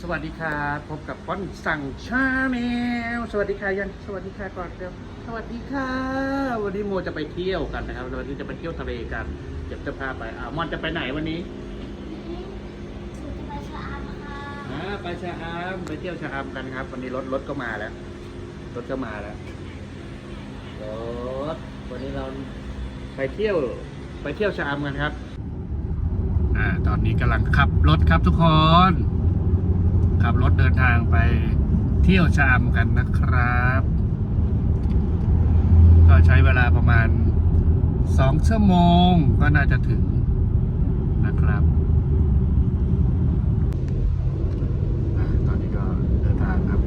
สวัสดีครับพบกับป้อนสั่งชาแนลสวัสดีค่ะยังสวัสดีค่ะก่อนเร็วสวัสดีค่ะ วันนี้โมจะไปเที่ยวกันนะครับวันนี้จะไปเที่ยวทะเลกันเดี๋ยวจะพาไปอ่ามอนจะไปไหนวันนี้ไปชะอำค่ะอ่าไปชะอำไปเที่ยวชะอำกันครับ วันนี้รถรถก็มาแล้วรถก็มาแล้วรถวันนี้เราไปเที่ยวไปเที่ยวชะอำกันครับอ่าตอนนี้กำลังขับรถครับทุกคน ขับรถเดินทางไปเที่ยวชะอำกันนะครับ ก็ใช้เวลาประมาณสองชั่วโมงก็น่าจะถึงนะครับตอนนี้ก็เดินทางครับ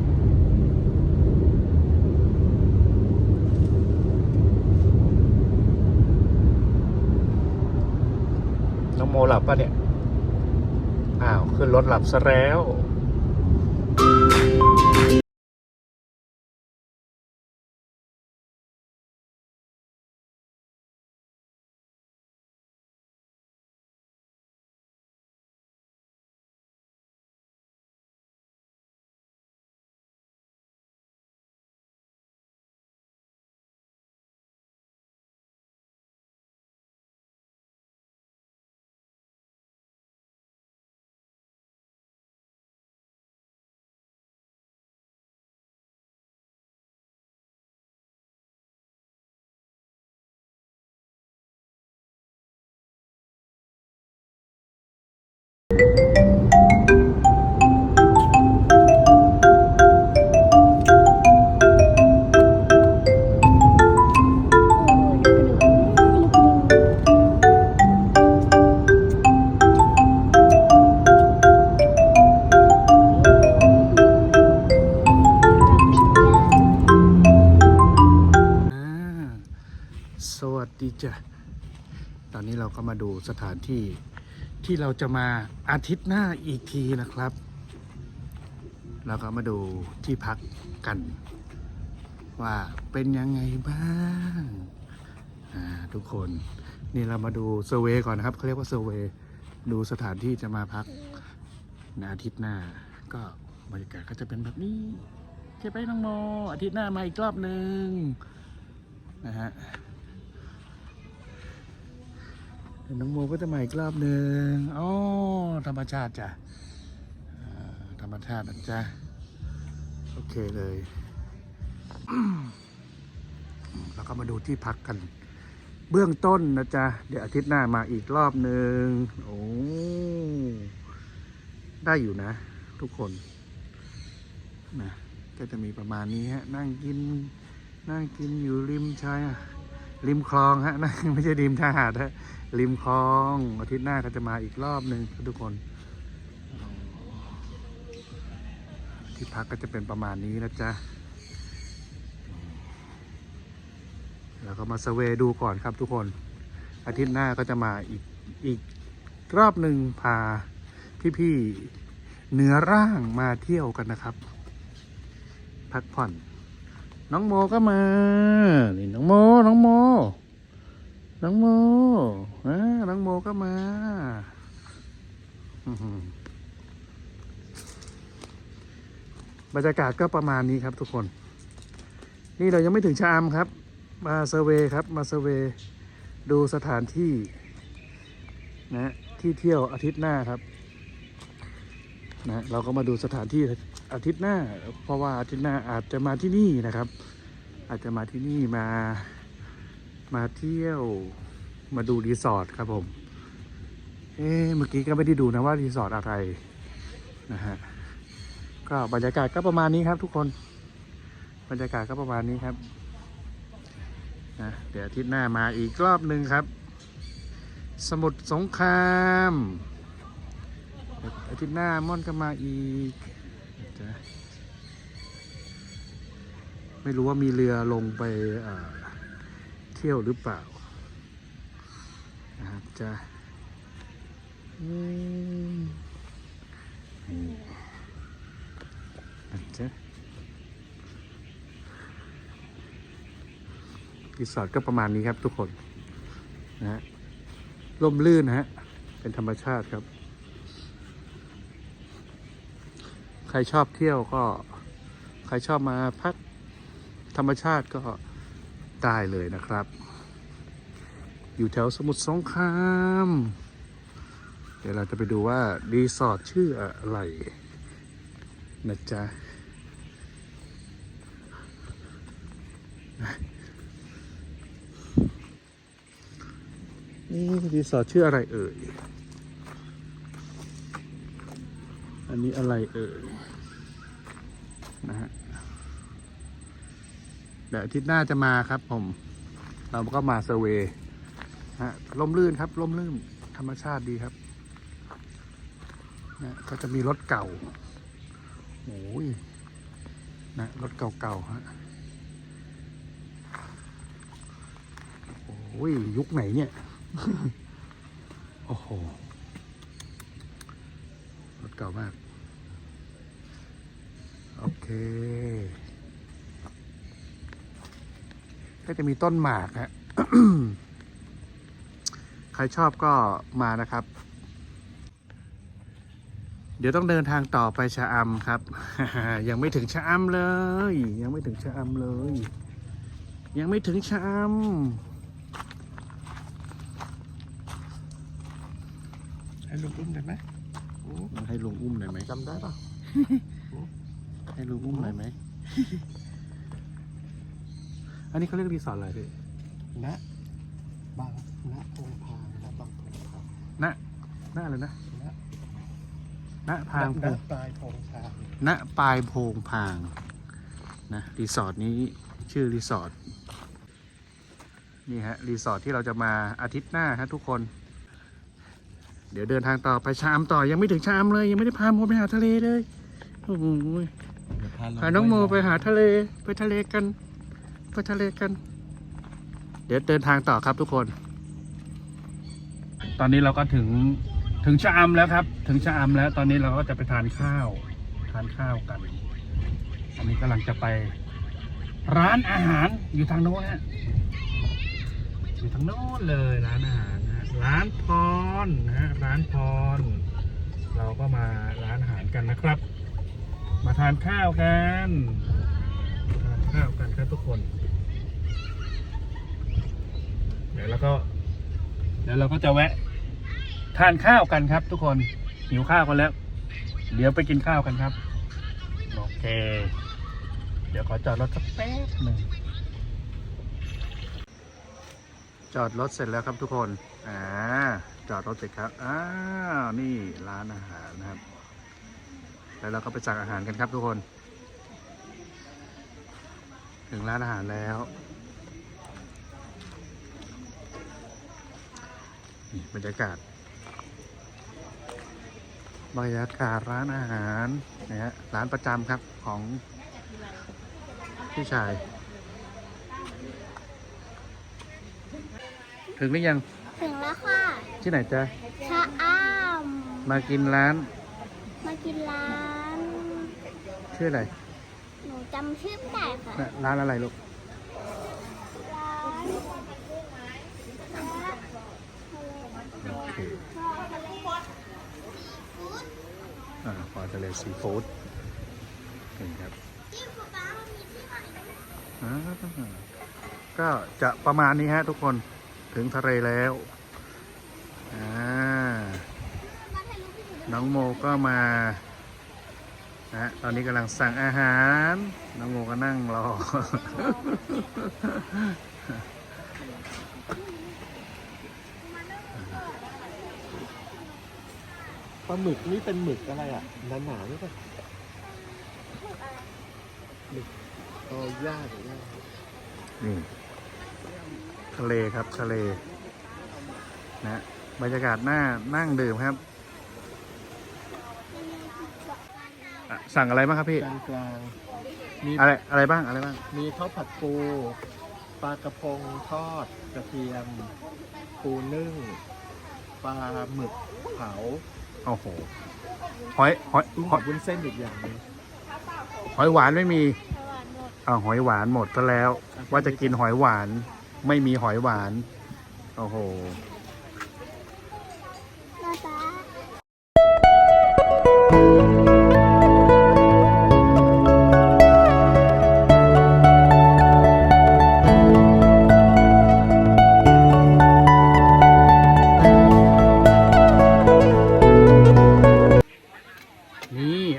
น้องโมหลับปะเนี่ย อ้าว ขึ้นรถหลับซะแล้ว วัสดีจ้ะ ตอนนี้เราก็มาดูสถานที่ที่เราจะมาอาทิตย์หน้าอีกทีนะครับ เราก็มาดูที่พักกัน ว่าเป็นยังไงบ้างทุกคนนี่เรามาดูเซอร์เวยก่อนนะครับเขาเรียกว่าเซอร์เวยดูสถานที่จะมาพักในอาทิตย์หน้า ก็บรรยากาศก็จะเป็นแบบนี้ใช่ไหมน้องโมอาทิตย์หน้ามาอีกรอบหนึ่งนะฮะ เดี๋ยวน้องโมก็จะมาอีกรอบหนึ่งอ๋อธรรมชาติจ้ะธรรมชาตินะจ๊ะ โอเคเลย แล้วก็มาดูที่พักกัน เบื้องต้นนะจ๊ะ เดี๋ยวอาทิตย์หน้ามาอีกรอบหนึ่งโอ้ได้อยู่นะ ทุกคนนะก็จะมีประมาณนี้ฮะ นั่งกิน นั่งกินอยู่ริมชาย ริมคลองฮะไม่ใช่ริมชายหาดฮะริมคลองอาทิตย์หน้าก็จะมาอีกรอบหนึ่งทุกคน ที่พักก็จะเป็นประมาณนี้นะจ๊ะแล้วก็มาสเวยดูก่อนครับทุกคน อาทิตย์หน้าก็จะมาอีกอีกรอบหนึ่งพาพี่ๆเหนือร่างมาเที่ยวกันนะครับ พักผ่อน น้องโมก็มา นี่น้องโม น้องโม น้องโมอ่าน้องโมก็มาบรรยากาศก็ประมาณนี้ครับทุกคน นี่เรายังไม่ถึงชะอำครับ มาเซอร์เวย์ครับมาเซอร์เวย์ดูสถานที่นะที่เที่ยวอาทิตย์หน้าครับนะเราก็มาดูสถานที่ อาทิตย์หน้า เพราะว่าอาทิตย์หน้าอาจจะมาที่นี่นะครับ อาจจะมาที่นี่มามาเที่ยวมาดูรีสอร์ทครับผม เอ๊เมื่อกี้ก็ไม่ได้ดูนะว่ารีสอร์ทอะไรนะฮะก็บรรยากาศก็ประมาณนี้ครับ ทุกคน บรรยากาศก็ประมาณนี้ครับนะเดี๋ยวอาทิตย์หน้ามาอีกรอบหนึ่งครับ สมุทรสงครามอาทิตย์หน้าม่อนก็มาอีกะไม่รู้ว่ามีเรือลงไปเที่ยวหรือเปล่านะครับจะนี่นะจ๊ะรีสอร์ทก็ประมาณนี้ครับทุกคนนะฮะร่มรื่นนะฮะเป็นธรรมชาติครับ ครชอบเที่ยวก็ ใครชอบมาพักธรรมชาติก็ได้เลยนะครับ อยู่แถวสมุทรสงคราม เดี๋ยวเราจะไปดูว่ารีสอร์ทชื่ออะไรนะจ๊ะนี่รีสอร์ทชื่ออะไรเอ่ย อันนี้อะไรเอ่ยนะฮะเดี๋ยวอาทิตย์หน้าจะมาครับผม เราก็มาเซอร์เวย์ฮะล่มลื่นครับล่มลื่นธรรมชาติดีครับนะก็จะมีรถเก่าโอ้ยนะรถเก่าๆฮะโอ้ยยุคไหนเนี่ย โอ้โห เก่ามาก โอเค ก็จะมีต้นหมากฮะใครชอบก็มานะครับ เดี๋ยวต้องเดินทางต่อไปชะอำครับ ยังไม่ถึงชะอำเลย ยังไม่ถึงชะอำเลย ยังไม่ถึงชะอำให้ลุงอุ้มได้ไหม ให้ลุงอุ้มหน่อยไหมจำได้ปะให้ลุงอุ้มหน่อยไหม อันนี้เขาเรียกรีสอร์ทอะไรพี่ณบางณพงพางณบางพงพางณณอะไรนะณณพางพณงปลายพงพางณปลายโพงพาง นะ รีสอร์ทนี้ชื่อรีสอร์ทนี่ฮะ รีสอร์ทที่เราจะมาอาทิตย์หน้าฮะทุกคน เดี๋ยวเดินทางต่อไปชามต่อยังไม่ถึงชามเลย ยังไม่ได้พาโมไปหาทะเลเลยโอ้โหเดี๋ยวพาลพาน้องโมไปหาทะเลไปทะเลกัน ไปทะเลกัน เดี๋ยวเดินทางต่อครับทุกคน ตอนนี้เราก็ถึงถึงชะอำแล้วครับ ถึงชะอำแล้ว ตอนนี้เราก็จะไปทานข้าว ทานข้าวกัน อันนี้กำลังจะไป ร้านอาหารอยู่ทางโน้นฮะอยู่ทางโน้นเลยร้านอาหารนะฮะ ร้านพรนะฮะร้านพร เราก็มาร้านอาหารกันนะครับ มาทานข้าวกันทานข้าวกันครับทุกคน เดี๋ยวเราก็เดี๋ยวเราก็จะแวะ ทานข้าวกันครับ ทุกคนหิวข้าวกันแล้ว เดี๋ยวไปกินข้าวกันครับ โอเค เดี๋ยวขอจอดรถสักแป๊บหนึ่ง จอดรถเสร็จแล้วครับทุกคน อ่า จอดรถเสร็จครับ อ้าว นี่ร้านอาหารนะครับ แล้วเราก็ไปสั่งอาหารกันครับทุกคน ถึงร้านอาหารแล้ว นี่บรรยากาศ บรรยากาศร้านอาหารนะฮะ ร้านประจำครับของพี่ชาย ถึงหรือยัง ถึงแล้วค่ะ ที่ไหนจ๊ะชะอ้ามมากินร้าน มากินร้าน ชื่ออะไร หนูจำชื่อไม่ได้ค่ะ น่ะร้านอะไรลูก ร้านโอเคอ่าปลาทะเลซีฟู้ดนี่ครับอ่าก็จะประมาณนี้ฮะทุกคน ถึงทะเลแล้วอ่าน้องโมก็มานะฮะตอนนี้กำลังสั่งอาหาร น้องโมก็นั่งรอ ปลาหมึกนี่เป็นหมึกอะไรอะหนาหนาๆนี่ป่ะหมึกโอ้ย่างย่างนี่ะเลครับทะเลนะบรรยากาศหน้านั่งดื่มครับอะสั่งอะไรบ้างครับพี่ กลางกลางๆมีอะไรอะไรบ้างอะไรบ้าง มีข้าวผัดปู ปลากระพงทอด กระเทียม ปูนึ่ง ปลาหมึกเผาโอ้โหหอยหอยกุ้งหอยวุ้นเส้นอีกอย่างหนึงหอยหวานไม่มีสวัสดีอ้าวหอยหวานหมดก็แล้ว ว่าจะกินหอยหวาน ไม่มีหอยหวาน โอ้โห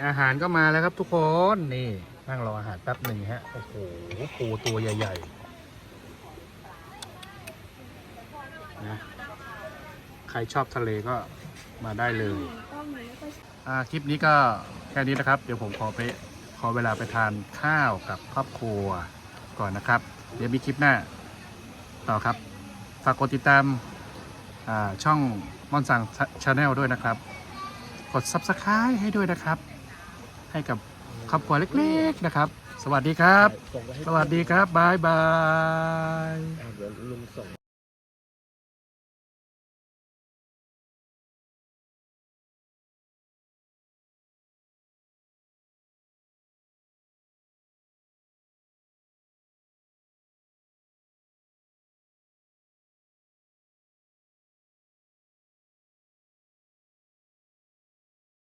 อาหารก็มาแล้วครับทุกคน นี่ นั่งรออาหารแป๊บหนึ่งฮะ โอ้โหปูตัวใหญ่ ๆ นะใครชอบทะเลก็มาได้เลยอ่าคลิปนี้ก็แค่นี้นะครับ เดี๋ยวผมขอไปขอเวลาไปทานข้าวกับครอบครัวก่อนนะครับ เดี๋ยวมีคลิปหน้าต่อครับฝากกดติดตามอ่าช่องมอนสังชาแนลด้วยนะครับ กด Subscribe ให้ด้วยนะครับ ให้กับครอบครัวเล็กๆนะครับ สวัสดีครับส่งไปให้สวัสดีครับบายบาย